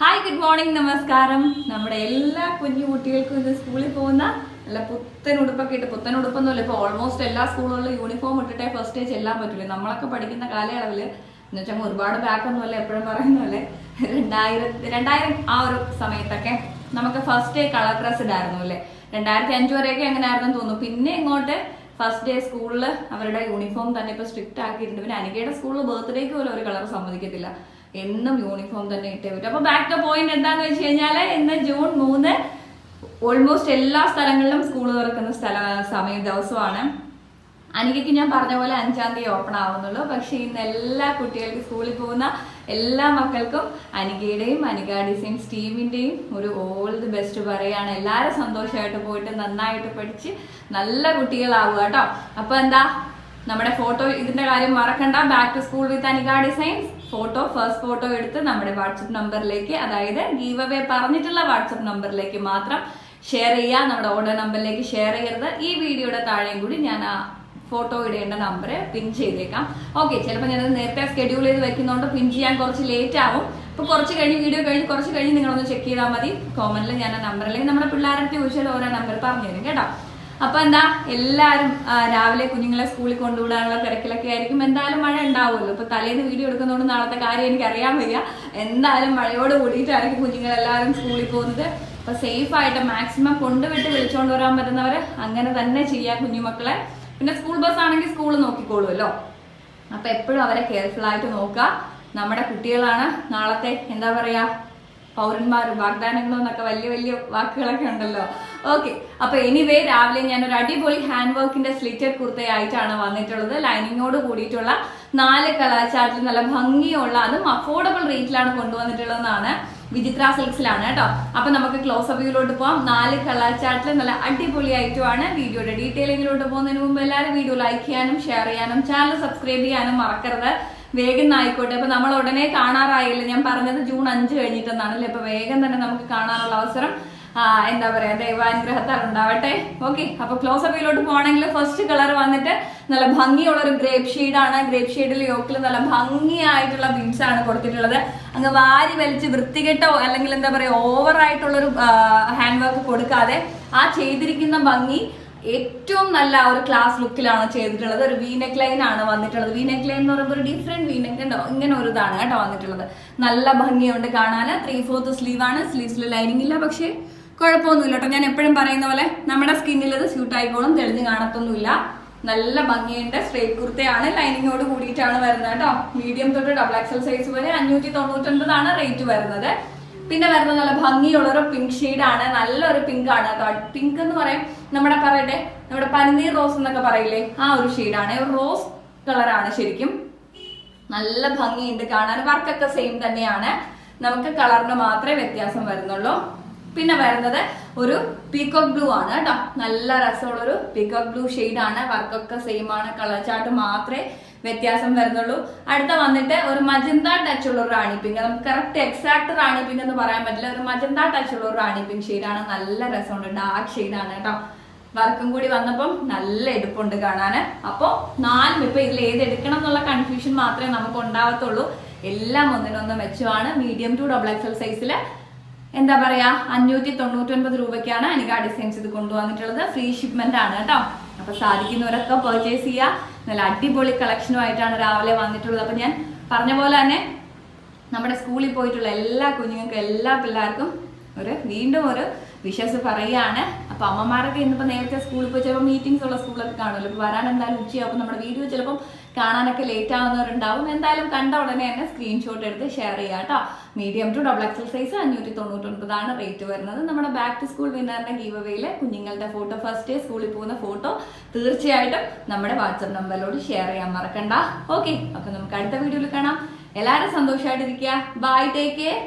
Hi good morning നമസ്കാരം. നമ്മുടെ എല്ലാ കുഞ്ഞു കുട്ടികൾക്കും ഇന്ന് സ്കൂളിൽ പോകുന്ന നല്ല പുത്തൻ ഉടുപ്പൊക്കെ ഇട്ട് പുത്തൻ ഉടുപ്പൊന്നുമില്ല ഇപ്പോൾ ഓൾമോസ്റ്റ് എല്ലാ സ്കൂളുകളിലും യൂണിഫോം ഇട്ടിട്ടേ ഫസ്റ്റ് ഡേ ചെല്ലാൻ പറ്റില്ല നമ്മളൊക്കെ പഠിക്കുന്ന കാലയളവിൽ എന്ന് വെച്ചാൽ ഒരുപാട് ബാക്കൊന്നുമല്ല എപ്പോഴും പറയുന്ന പോലെ രണ്ടായിരം രണ്ടായിരം ആ ഒരു സമയത്തൊക്കെ നമുക്ക് ഫസ്റ്റ് ഡേ കളർ ഡ്രസ് ഇടായിരുന്നു അല്ലേ? രണ്ടായിരത്തി അഞ്ച് വരെയൊക്കെ അങ്ങനെ ആയിരുന്നു തോന്നുന്നു. പിന്നെ ഇങ്ങോട്ട് ഫസ്റ്റ് ഡേ സ്കൂളിൽ അവരുടെ യൂണിഫോം തന്നെ ഇപ്പൊ സ്ട്രിക്റ്റ് ആക്കിയിട്ടുണ്ട്. പിന്നെ അനികയുടെ സ്കൂളിൽ ബർത്ത്ഡേക്ക് പോലും ഒരു കളർ സമ്മതിക്കത്തില്ല. എന്നും യൂണിഫോം തന്നെ ഇട്ടേ പറ്റും. അപ്പൊ ബാക്ക് ടു പോയിന്റ് എന്താന്ന് വെച്ച് കഴിഞ്ഞാൽ ഇന്ന് ജൂൺ മൂന്ന് ഓൾമോസ്റ്റ് എല്ലാ സ്ഥലങ്ങളിലും സ്കൂൾ തുറക്കുന്ന സ്ഥല സമയ ദിവസമാണ്. അനികയ്ക്ക് ഞാൻ പറഞ്ഞ പോലെ അഞ്ചാം തീയതി ഓപ്പൺ ആവുന്നുള്ളൂ. പക്ഷെ ഇന്ന് എല്ലാ കുട്ടികൾക്കും സ്കൂളിൽ പോകുന്ന എല്ലാ മക്കൾക്കും അനികയുടെയും അനിക ഡിസൈൻസ് ടീമിന്റെയും ഒരു ഓൾ ദി ബെസ്റ്റ് പറയാണ്. എല്ലാവരും സന്തോഷമായിട്ട് പോയിട്ട് നന്നായിട്ട് പഠിച്ച് നല്ല കുട്ടികളാവുക കേട്ടോ. അപ്പൊ എന്താ? നമ്മുടെ ഫോട്ടോ ഇതിന്റെ കാര്യം മറക്കണ്ട. Back to school with Anika designs photo first photo എടുത്ത് നമ്മുടെ വാട്സപ്പ് നമ്പറിലേക്ക് അതായത് ഗീവ് അവേ പറഞ്ഞിട്ടുള്ള വാട്സപ്പ് നമ്പറിലേക്ക് മാത്രം ഷെയർ ചെയ്യുക. നമ്മുടെ ഓർഡർ നമ്പറിലേക്ക് ഷെയർ ചെയ്യരുത്. ഈ വീഡിയോയുടെ താഴെയും കൂടി ഞാൻ ആ ഫോട്ടോ ഇടേണ്ട നമ്പർ പിൻ ചെയ്തേക്കാം. ഓക്കെ ചിലപ്പോൾ ഞാനത് നേരത്തെ ഷെഡ്യൂൾ ചെയ്ത് വെക്കുന്നതുകൊണ്ട് പിൻ ചെയ്യാൻ കുറച്ച് ലേറ്റ് ആവും. അപ്പോൾ കുറച്ച് കഴിഞ്ഞ് വീഡിയോ കഴിഞ്ഞ് കുറച്ച് കഴിഞ്ഞ് നിങ്ങളൊന്ന് ചെക്ക് ചെയ്താൽ മതി. കോമന്റിൽ ഞാൻ ആ നമ്പർ നമ്പറിലേക്ക് നമ്മുടെ പിള്ളേരുടെ ചോദിച്ചാൽ ഓരോ നമ്പർ പറഞ്ഞു തരും കേട്ടോ. അപ്പൊ എന്താ എല്ലാരും രാവിലെ കുഞ്ഞുങ്ങളെ സ്കൂളിൽ കൊണ്ടുവിടാനുള്ള തിരക്കിലൊക്കെ ആയിരിക്കും. എന്തായാലും മഴ ഉണ്ടാവുമല്ലോ. അപ്പൊ തലേന്ന് വീഡിയോ എടുക്കുന്നതുകൊണ്ട് നാളത്തെ കാര്യം എനിക്ക് അറിയാൻ വയ്യ. എന്തായാലും മഴയോട് കൂടിയിട്ടായിരിക്കും കുഞ്ഞുങ്ങളെല്ലാവരും സ്കൂളിൽ പോകുന്നത്. അപ്പൊ സേഫ് ആയിട്ട് മാക്സിമം കൊണ്ടുവിട്ട് വിളിച്ചുകൊണ്ട് വരാൻ പറ്റുന്നവര് അങ്ങനെ തന്നെ ചെയ്യാം കുഞ്ഞുമക്കളെ. പിന്നെ സ്കൂൾ ബസ് ആണെങ്കിൽ സ്കൂൾ നോക്കിക്കോളുമല്ലോ. അപ്പൊ എപ്പോഴും അവരെ കെയർഫുൾ ആയിട്ട് നോക്കുക. നമ്മുടെ കുട്ടികളാണ് നാളത്തെ എന്താ പറയാ പൗരന്മാരും വാഗ്ദാനങ്ങളും എന്നൊക്കെ വലിയ വലിയ വാക്കുകളൊക്കെ ഉണ്ടല്ലോ. ഓക്കെ അപ്പൊ എനിവേ രാവിലെ ഞാൻ ഒരു അടിപൊളി ഹാൻഡ് വർക്കിന്റെ സ്ലിറ്റഡ് കുർത്തയായിട്ടാണ് വന്നിട്ടുള്ളത്. ലൈനിങ്ങോട് കൂടിയിട്ടുള്ള നാല് കളാചാർട്ടിൽ നല്ല ഭംഗിയുള്ള അതും അഫോർഡബിൾ റേറ്റിലാണ് കൊണ്ടുവന്നിട്ടുള്ളതെന്നാണ് വിചിത്ര സിൽക്സിലാണ് കേട്ടോ. അപ്പൊ നമുക്ക് ക്ലോസ് അപ്പ് വ്യൂയിലോട്ട് പോവാം. നാല് കളാചാർട്ടിൽ നല്ല അടിപൊളി ആയിട്ടുമാണ് വീഡിയോയുടെ ഡീറ്റെയിലിങ്ങിലോട്ട് പോകുന്നതിന് മുമ്പ് എല്ലാവരും വീഡിയോ ലൈക്ക് ചെയ്യാനും ഷെയർ ചെയ്യാനും ചാനൽ സബ്സ്ക്രൈബ് ചെയ്യാനും മറക്കരുത്. വേഗം ആയിക്കോട്ടെ അപ്പൊ നമ്മൾ ഉടനെ കാണാറായില്ല? ഞാൻ പറഞ്ഞത് ജൂൺ അഞ്ച് കഴിഞ്ഞിട്ടെന്നാണല്ലേ? അപ്പൊ വേഗം തന്നെ നമുക്ക് കാണാനുള്ള അവസരം എന്താ പറയാ ദൈവാനുഗ്രഹത്താൽ ഉണ്ടാവട്ടെ. ഓക്കെ അപ്പൊ ക്ലോസ് അപ്പിലോട്ട് പോകണമെങ്കിൽ ഫസ്റ്റ് കളർ വന്നിട്ട് നല്ല ഭംഗിയുള്ള ഒരു ഗ്രേപ്പ് ആണ്. ഗ്രേപ്പ് ഷെയ്ഡിൽ യോക്കിൽ നല്ല ഭംഗിയായിട്ടുള്ള ബീഡ്സ് ആണ് കൊടുത്തിട്ടുള്ളത്. അങ്ങ് വാരി വലിച്ച് വൃത്തികെട്ടോ അല്ലെങ്കിൽ എന്താ പറയാ ഓവർ ആയിട്ടുള്ളൊരു ഹാൻഡ് വർക്ക് കൊടുക്കാതെ ആ ചെയ്തിരിക്കുന്ന ഭംഗി ഏറ്റവും നല്ല ഒരു ക്ലാസ് ലുക്കിലാണ് ചെയ്തിട്ടുള്ളത്. ഒരു വീനെക്ക് ലൈൻ ആണ് വന്നിട്ടുള്ളത്. വീനെക്ക് ലൈൻ എന്ന് പറയുമ്പോൾ ഒരു ഡിഫറെന്റ് വീനെക്ക് ഉണ്ടോ? ഇങ്ങനെ ഒരു ഇതാണ് കേട്ടോ വന്നിട്ടുള്ളത്. നല്ല ഭംഗിയുണ്ട് കാണാൻ. ത്രീ ഫോർത്ത് സ്ലീവ് ആണ്. സ്ലീവ്സിൽ ലൈനിങ് ഇല്ല പക്ഷേ കുഴപ്പമൊന്നുമില്ല കേട്ടോ. ഞാൻ എപ്പോഴും പറയുന്ന പോലെ നമ്മുടെ സ്കിന്നിൽ ഇത് സ്യൂട്ട് ആയിക്കോളും തെളിഞ്ഞ് കാണത്തൊന്നുമില്ല. നല്ല ഭംഗിയുണ്ട്. സ്ട്രേറ്റ് കുർത്തയാണ്. ലൈനിങ്ങോട് കൂടിയിട്ടാണ് വരുന്നത് കേട്ടോ. മീഡിയം തൊട്ട് ഡബിൾ എക്സൽ സൈസ് വരെ അഞ്ഞൂറ്റി തൊണ്ണൂറ്റൊൻപതാണ് റേറ്റ് വരുന്നത്. പിന്നെ വരുന്നത് നല്ല ഭംഗിയുള്ളൊരു പിങ്ക് ഷെയ്ഡാണ് നല്ലൊരു പിങ്ക് ആണ്. പിങ്ക് എന്ന് പറയാം നമ്മുടെ പറയട്ടെ നമ്മുടെ പനിനീർ റോസ് എന്നൊക്കെ പറയില്ലേ ആ ഒരു ഷെയ്ഡാണ് ഒരു റോസ് കളറാണ് ശരിക്കും. നല്ല ഭംഗിയുണ്ട് കാണാൻ. വർക്കൊക്കെ സെയിം തന്നെയാണ്. നമുക്ക് കളറിന് മാത്രമേ വ്യത്യാസം വരുന്നുള്ളൂ. പിന്നെ വരുന്നത് ഒരു പീക്കോക്ക് ബ്ലൂ ആണ് കേട്ടോ. നല്ല രസമുള്ളൊരു പീകോക്ക് ബ്ലൂ ആണ്. വർക്കൊക്കെ സെയിം ആണ്. കളർ ചാർട്ട് മാത്രമേ വ്യത്യാസം വരുന്നുള്ളൂ. അടുത്ത വന്നിട്ട് ഒരു മജന്ത ടച്ച് ഉള്ള റാണി പിങ്ക് നമുക്ക് കറക്റ്റ് എക്സാക്ട് റാണി പിങ്ക് എന്ന് പറയാൻ പറ്റില്ല. ഒരു മജന്ത ടച്ച് ഉള്ള റാണി പിങ്ക് ആണ്. നല്ല രസമുണ്ട്. ഡാർക്ക് ആണ് കേട്ടോ. വർക്കും കൂടി വന്നപ്പം നല്ല എടുപ്പുണ്ട് കാണാന്. അപ്പോ നാലും ഇപ്പൊ ഇതിൽ ഏത് എടുക്കണം എന്നുള്ള കൺഫ്യൂഷൻ മാത്രമേ നമുക്ക് ഉണ്ടാവത്തുള്ളൂ. എല്ലാം ഒന്നിനൊന്ന് മെച്ചമാണ് മീഡിയം ടു ഡബിൾ എക്സൽ സൈസിൽ എന്താ പറയാ? അഞ്ഞൂറ്റി തൊണ്ണൂറ്റി ഒൻപത് രൂപയ്ക്കാണ് അനിക ഡിസൈൻസ് ഇത് കൊണ്ടുവന്നിട്ടുള്ളത്. ഫ്രീ ഷിപ്മെന്റ് ആണ് കേട്ടോ. അപ്പൊ സാധിക്കുന്നവരൊക്കെ പർച്ചേസ് ചെയ്യുക നല്ല അടിപൊളി കളക്ഷനുമായിട്ടാണ് രാവിലെ വന്നിട്ടുള്ളത്. അപ്പൊ ഞാൻ പറഞ്ഞ പോലെ തന്നെ നമ്മുടെ സ്കൂളിൽ പോയിട്ടുള്ള എല്ലാ കുഞ്ഞുങ്ങൾക്കും എല്ലാ പിള്ളേർക്കും ഒരു വീണ്ടും ഒരു വിശ്വസ് പറയുകയാണ്. അപ്പൊ അമ്മമാരൊക്കെ ഇന്നിപ്പോ നേരത്തെ സ്കൂളിൽ പോയി ചിലപ്പോൾ മീറ്റിംഗ്സ് ഉള്ള സ്കൂളൊക്കെ കാണുമല്ലോ. ഇപ്പൊ വരാൻ എന്തായാലും ഉച്ചയാകും നമ്മുടെ വീഡിയോ ചിലപ്പം കാണാനൊക്കെ ലേറ്റ് ആവുന്നവരുണ്ടാവും. എന്തായാലും കണ്ട ഉടനെ തന്നെ സ്ക്രീൻഷോട്ട് എടുത്ത് ഷെയർ ചെയ്യാം കേട്ടോ. Medium to double XL size അഞ്ഞൂറ്റി തൊണ്ണൂറ്റൊൻപതാണ് റേറ്റ് വരുന്നത്. നമ്മുടെ ബാക്ക് ടു സ്കൂൾ വിന്നറിന്റെ ഗീവ് അവയിൽ കുഞ്ഞുങ്ങളുടെ ഫോട്ടോ ഫസ്റ്റ് ഡേ സ്കൂളിൽ പോകുന്ന ഫോട്ടോ തീർച്ചയായിട്ടും നമ്മുടെ വാട്സപ്പ് നമ്പറിലോട് ഷെയർ ചെയ്യാൻ മറക്കണ്ട. ഓക്കെ അപ്പൊ നമുക്ക് അടുത്ത വീഡിയോയിൽ കാണാം. എല്ലാവരും സന്തോഷമായിട്ടിരിക്കുക ബൈ ടേക്ക് കെയർ